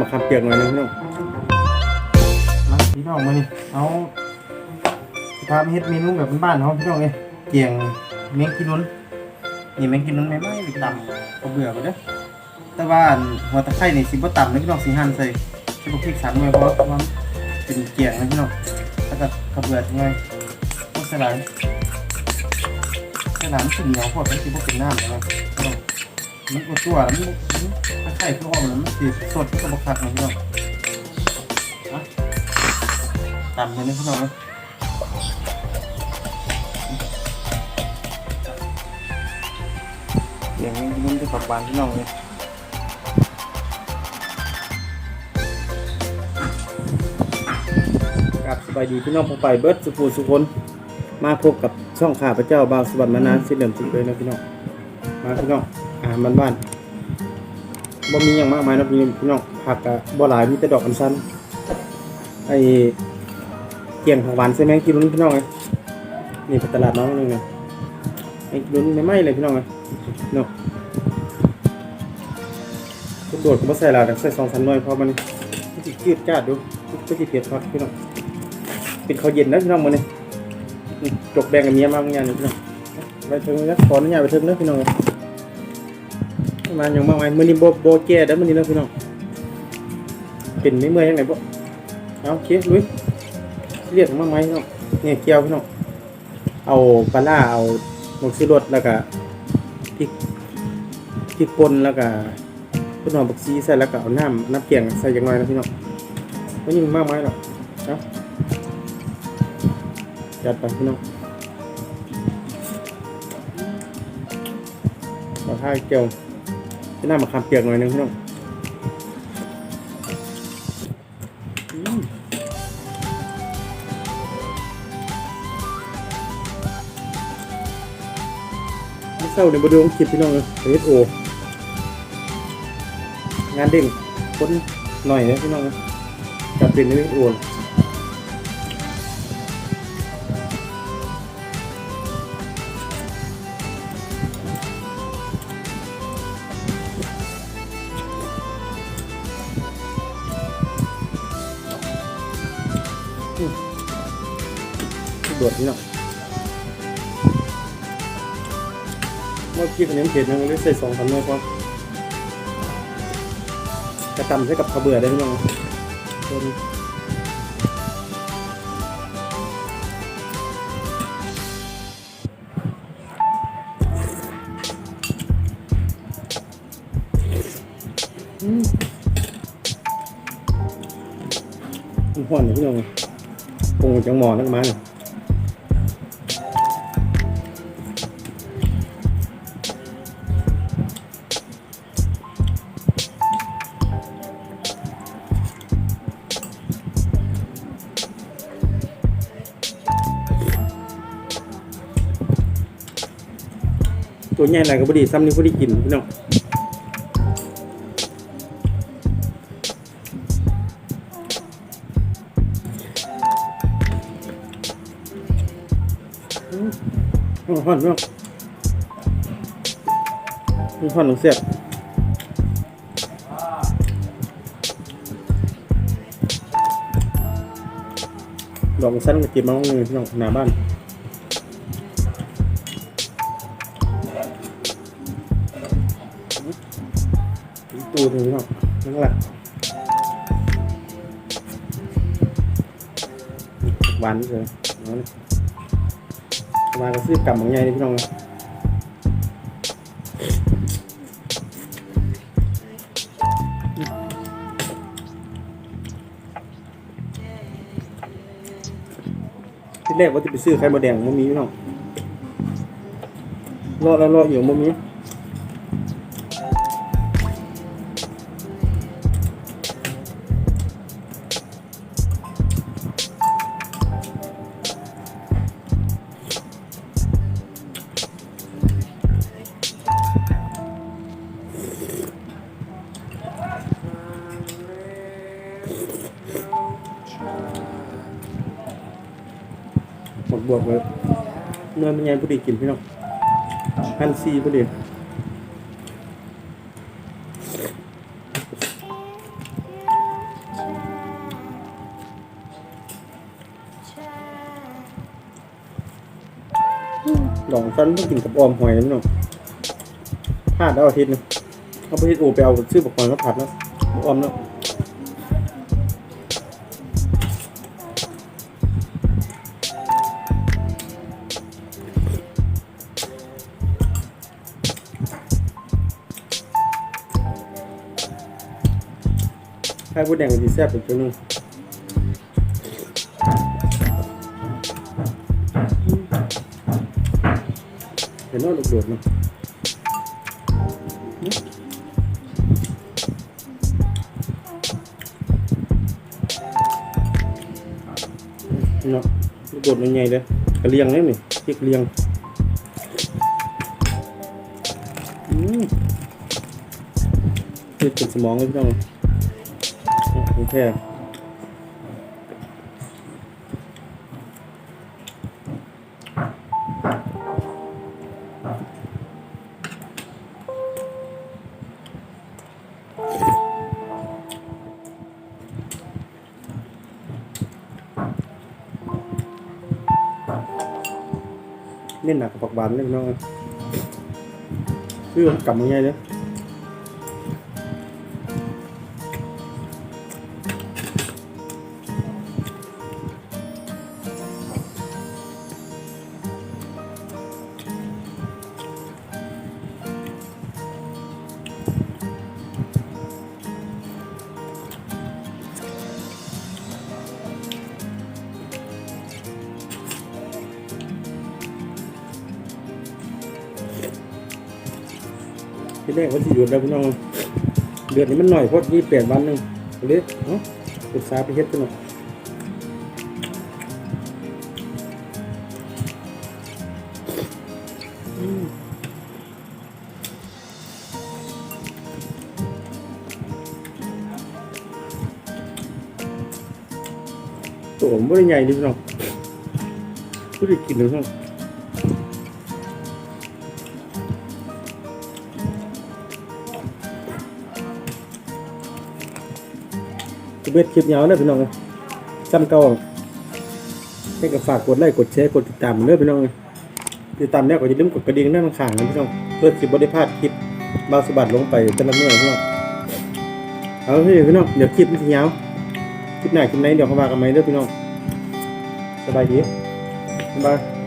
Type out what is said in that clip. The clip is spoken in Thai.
มะขามเปียกหน่อยนึงพี่น้องมาพี่น้องมานี่เอาสิพาไปเฮ็ดเมนูแบบบ้านๆเฮาพี่น้องเอ้ยเกียงแมงกินนุนนี่แมงกินนุนแม่ไม้ไปตำก็เบื่อไปเด้อแต่ว่าอันหัวตะไคร้นี่สิบ่ตำนะพี่น้องสิหั่นใส่ใส่พวกพริกสันไว้เพราะว่ามันเป็นเกียงนะพี่น้องแล้วก็กระเบือจังไงพวกสลายสลายมันสิเหนียวพอดมันสิบ่เป็นน้ำนะพี่น้อง มันก็ตัวแล้วมันมันไข่ตัวอ่อนมันสีสดกับบกคักนะพี่น้องอะตำเลยนะพี่น้องนะเดี๋ยวมันจะขับบานพี่น้องเลยกับสบายดีพี่น้องพอไปเบิร์ดสุภูสุคนมาพบกับช่องข่าพระเจ้าบาวสวรรค์มานานสิเหลิมสิเลยนะพี่น้องมาพี่น้อง อาหารบ้านๆบ่มีอย่างมากมายนะพี่น้องผักกะบ่หลายมีแต่ดอกอัญชันไอ้เกี่ยงผักหวานใช่ไหมกินลุ้นพี่น้องไงนี่ไปตลาดน้องนึงไงไอ้ลุ้นไม่ไหม้เลยพี่น้องไงเนาะทุกโดดก็บ่ใส่หลายแต่ใส่สองสันหน้อยเพราะมันมันสิจืดจ้าดดูก็สิเผ็ดพักพี่น้องเป็นข้าวเย็นนะพี่น้องมื้อนี้อืมจกแบ่งกับเมียมาบางอย่างนี่พี่น้องไปเถึงนะขออนุญาตไปถึงนะพี่น้อง มาอย่างมากมายมือนี้โบโบแก่แล้วมือนี้นะพี่น้องเป็นไม่เมื่อยยังไงบ่เอาเคลุยเรียกมากมายพี่น้องเนี่ยเกี๊ยวพี่น้องเอาปลาล่าเอาหมกซีรสแล้วก็พริกพริกป่นแล้วก็ต้นหอมบักซีใส่แล้วก็เอาน้ำน้ำเกียงใส่อย่างน้อยนะพี่น้องไม่ยิ่งมากมายหรอกเอาจัดไปพี่น้องขอท่าเกียว ที่หน้ามะขามเปียกหน่อยนึงพี่น้องไม่เศร้าในบไดวงคลิปพี่น้องเลยเอสโองานเด่งคนหน่อยนะพี่น้องนะจับเป็นเอสโอ ตรวจพี่น้องเมื่อกี้คนนี้เผ็ดนึงเลยใส่สองพันหน่อยพอกระตำใช้กับขาวเบื่อได้พี่น้องตัวนี้มันห่อนเลยพี่น้องคงจังหมอนักมาเนี่ย ตัวใหญ่อะไรก็พอดีซ้ำนี่พอดีกินพี่น้องอืมห่อนพี่น้องมีห่อนหนึ่งเสียบดอกสั้นกับจีบมาห้องนึงพี่น้องหน้าบ้าน ตูถึงพี่น้องนั่นแหละหวานเลยเอาเลยมาก็ซื้อกลับบางใหญ่เลยพี่น้องที่แรกว่าจะไปซื้อไข่มดแดงมันมีพี่น้องรอแล้วรออยู่มันมี บวกแบบเงินเป็นไงพอดีกินพี่น้องฮันซีพอดีหลองสันต้องกินกับออมหอยนะพี่น้องพลาดแล้วอาทิตย์นึงเอาไปทิตย์อูไปเอาซื้อปกรแล้วผัดแล้วออมแล้ว ไข่มดแดงมันสิแซ่บอีกตัวนึงเห็นว่าลูกโดดมั้ยเนาะลูกโดดมันใหญ่เลยกระเลียงเลยนี่พริกระเลียงอืมเฮ็ดเป็นสมองเลยพี่น้อง โอเคเน้นหนักกับผักหวานเลยพี่น้องคือกลับมาไงเนี่ย ที่แรกว่าที่อยู่แล้วพี่น้องเดือนนี้มันหน่อยเพราะยี่แปดวันหนึ่งเลยเนาะปรึกษาไปเฮ็ดกันหน่อยตัวผมไม่ได้ใหญ่ดิพี่น้องผู้ได้กินเลยพี่น้อง เบ็ดคลิปยาวนะพี่น้องนะซ้ำเก่าให้กับฝากกดไลค์กดแชร์กดติดตามเด้อพี่น้องติดตามแล้วก็อย่าลืมกดกระดิ่งด้านข้างๆนะพี่น้องเพื่อสิปบ่ได้พลาดคลิปบาวสบัดลงไปแต่ละเมื่อพี่น้องเอาเฮ้ยพี่น้องเดี๋ยวคลิปมันยาวคลิปไหนคลิปไหนเดี๋ยวเขาว่ากันไหมเด้อพี่น้องสบายดีบ๊ายบาย